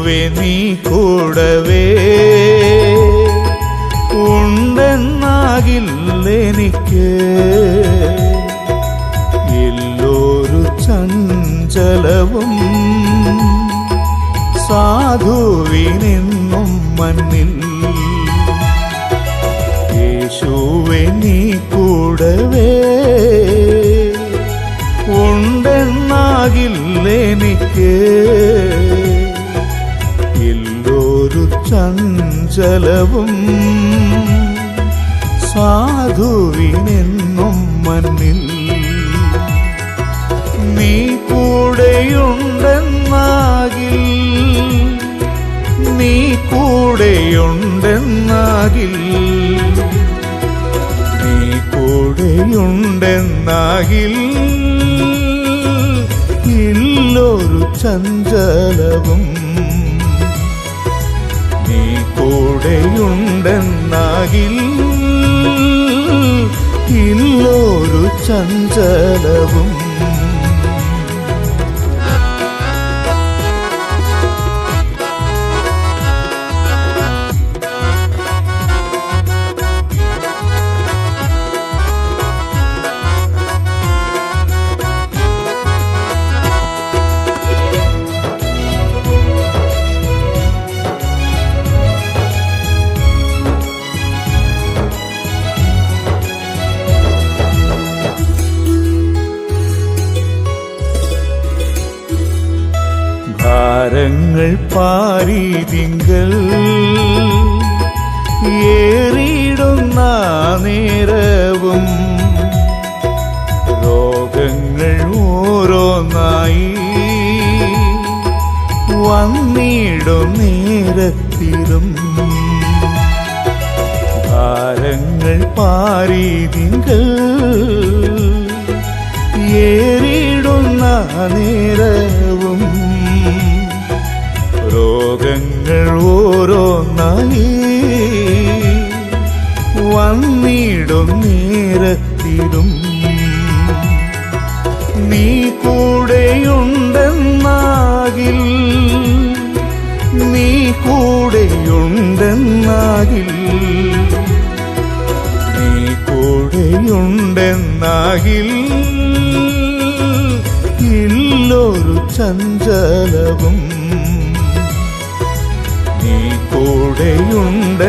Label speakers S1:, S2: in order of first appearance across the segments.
S1: യേശുവെ നീ കൂടവേ. ഉണ്ടെന്നാകില്ലെനിക്ക് എല്ലോരു ചഞ്ചലവും സാധുവിനെന്നും മണ്ണിൽ. യേശുവെ നീ കൂടവേ. ചഞ്ചലവും സാധുവിനെന്നും മണ്ണിൽ നീ കൂടെയുണ്ടെന്നാകിൽ നീ കൂടെയുണ്ടെന്നാകിൽ നീ കൂടെയുണ്ടെന്നാകിൽ ഇല്ലൊരു ചഞ്ചലവും കൂടെയുണ്ടെന്നാകിൽ ഇല്ലൊരു ചഞ്ചലവും ഭാരങ്ങൾ പാരീതിങ്കൾ ഏറിയിടുന്ന നേരവും രോഗങ്ങൾ ഓരോന്നായി വന്നിടും നേരത്തിലും. പാരി പാരീതിങ്കൾ ഏറിടുന്ന നേരവും രോഗങ്ങൾ ഓരോന്നായി വന്നിടും നേരത്തിലും. നീ കൂടെയുണ്ടെന്നാകിൽ നീ കൂടെയുണ്ടെന്നാകിൽ നീ കൂടെയുണ്ടെന്നാകിൽ ഇല്ലൊരു ചഞ്ചലവും കൂടെയുണ്ടെന്നാകിൽ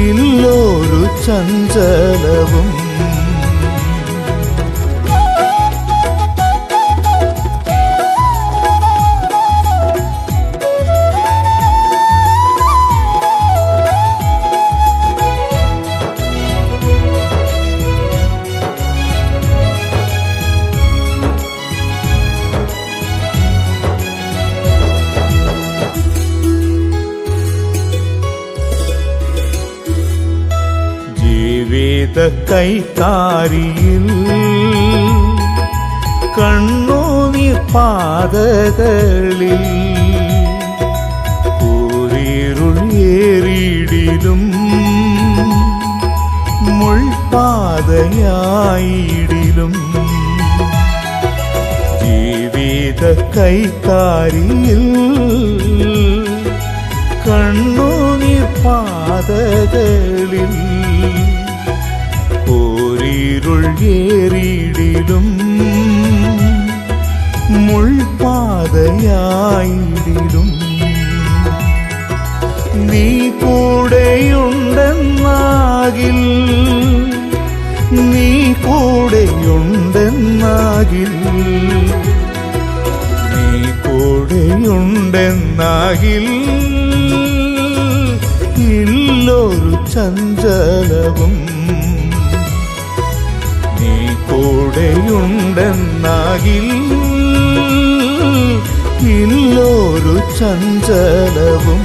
S1: ഇല്ലൊരു ചഞ്ചലവും ജീവിത കൈത്താരിയിൽ കണ്ണൂനീർ പാതകളിൽ കൂരിരുൾ ഏറിയിടിലും മുൾപാതയായിടിലും ജീവിത കൈത്താരിയിൽ കണ്ണുനീർ പാതകളിൽ ഓരിരുൾ മുൾപാതയായിടും നീ കൂടെയുണ്ടെന്നാകിൽ നീ കൂടെയുണ്ടെന്നാകിൽ നീ കൂടെയുണ്ടെന്നാകിൽ ഇല്ലൊരു ചഞ്ചലവും കൂടെയുണ്ടെന്നാകിൽ ഇല്ലൊരു ചഞ്ചലവും